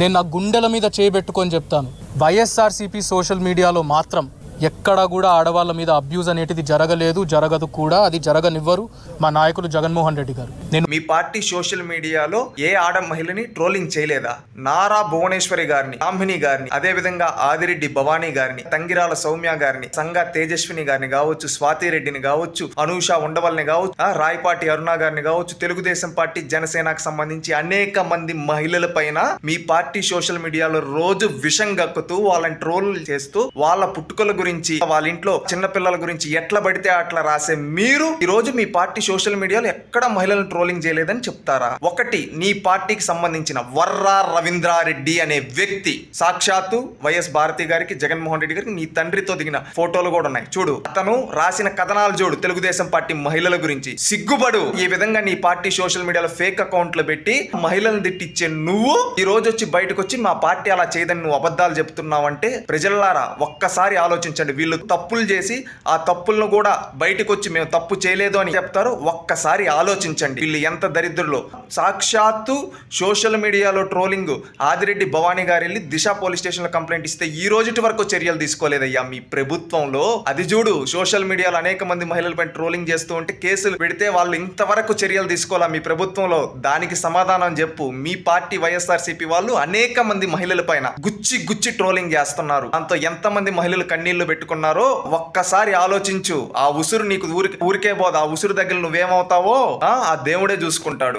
నేను నా గుండెల మీద చేయబెట్టుకొని చెప్తాను. వైఎస్ఆర్సీపీ సోషల్ మీడియాలో మాత్రం ఎక్కడ కూడా ఆడవాళ్ళ మీద అబ్యూజ్ అనేటిది జరగలేదు జరగదు కూడా అది జరగనివ్వరు మా నాయకులు జగన్మోహన్ రెడ్డి గారు. నేను మీ పార్టీ సోషల్ మీడియాలో ఏ ఆడ మహిళని ట్రోలింగ్ చేయలేదా? నారా భువనేశ్వరి గారిని బ్రాహ్మిణి గారిని అదే విధంగా ఆదిరెడ్డి భవానీ గారిని తంగిరాల సౌమ్య గారిని సంగ తేజస్విని గారిని కావచ్చు స్వాతి రెడ్డిని కావచ్చు అనూష ఉండవల్ని కావచ్చు ఆ, రాయపాటి అరుణ గారిని కావచ్చు తెలుగుదేశం పార్టీ జనసేనకు సంబంధించి అనేక మంది మహిళల పైన మీ పార్టీ సోషల్ మీడియాలో రోజు విషం గక్కుతూ వాళ్ళని ట్రోల్ చేస్తూ వాళ్ళ పుట్టుకల గురించి వాళ్ళ ఇంట్లో చిన్న పిల్లల గురించి ఎట్లా పడితే అట్లా రాసే మీరు ఈ రోజు మీ పార్టీ సోషల్ మీడియాలో ఎక్కడ మహిళలను ట్రోలింగ్ చేయలేదని చెప్తారా? ఒకటి నీ పార్టీకి సంబంధించిన వర్రా రవీంద్రారెడ్డి అనే వ్యక్తి సాక్షాత్తు వైఎస్ భారతి గారికి జగన్మోహన్ రెడ్డి గారికి నీ తండ్రితో దిగిన ఫోటోలు కూడా ఉన్నాయి. చూడు అతను రాసిన కథనాలు చూడు తెలుగుదేశం పార్టీ మహిళల గురించి. సిగ్గుపడు. ఈ విధంగా నీ పార్టీ సోషల్ మీడియాలో ఫేక్ అకౌంట్లు పెట్టి మహిళలను తిట్టిచ్చే నువ్వు ఈ రోజు వచ్చి బయటకు వచ్చి మా పార్టీ అలా చేయదని నువ్వు అబద్ధాలు చెప్తున్నావంటే ప్రజలారా ఒక్కసారి ఆలోచించు. ఆలోచించండి. వీళ్ళు తప్పులు చేసి ఆ తప్పులను కూడా బయటకు వచ్చి మేము తప్పు చేయలేదు అని చెప్తారు ఒక్కసారి ఆలోచించండి. వీళ్ళు ఎంత దరిద్రులు. సాక్షాత్తు సోషల్ మీడియాలో ట్రోలింగ్ ఆదిరెడ్డి భవానీ గారు వెళ్ళి దిశ పోలీస్ స్టేషన్లో కంప్లైంట్ ఇస్తే ఈ రోజుటి వరకు చర్యలు తీసుకోలేదయ్యా. మీ ప్రభుత్వంలో అది చూడు సోషల్ మీడియాలో అనేక మంది మహిళలపై ట్రోలింగ్ చేస్తూ ఉంటే కేసులు పెడితే వాళ్ళు ఇంతవరకు చర్యలు తీసుకోవాలా మీ ప్రభుత్వంలో? దానికి సమాధానం చెప్పు. మీ పార్టీ వైఎస్ఆర్సీపీ వాళ్ళు అనేక మంది మహిళల పైన గుచ్చి గుచ్చి ట్రోలింగ్ చేస్తున్నారు. దాంతో ఎంతమంది మహిళలు కన్నీళ్ళు పెట్టుకున్నారో ఒక్కసారి ఆలోచించు. ఆ ఉసురు నీకు ఊరికి ఊరికే పోదు. ఆ ఉసురు దగ్గర నువ్వేమవుతావో ఆ ఆ దేవుడే చూసుకుంటాడు.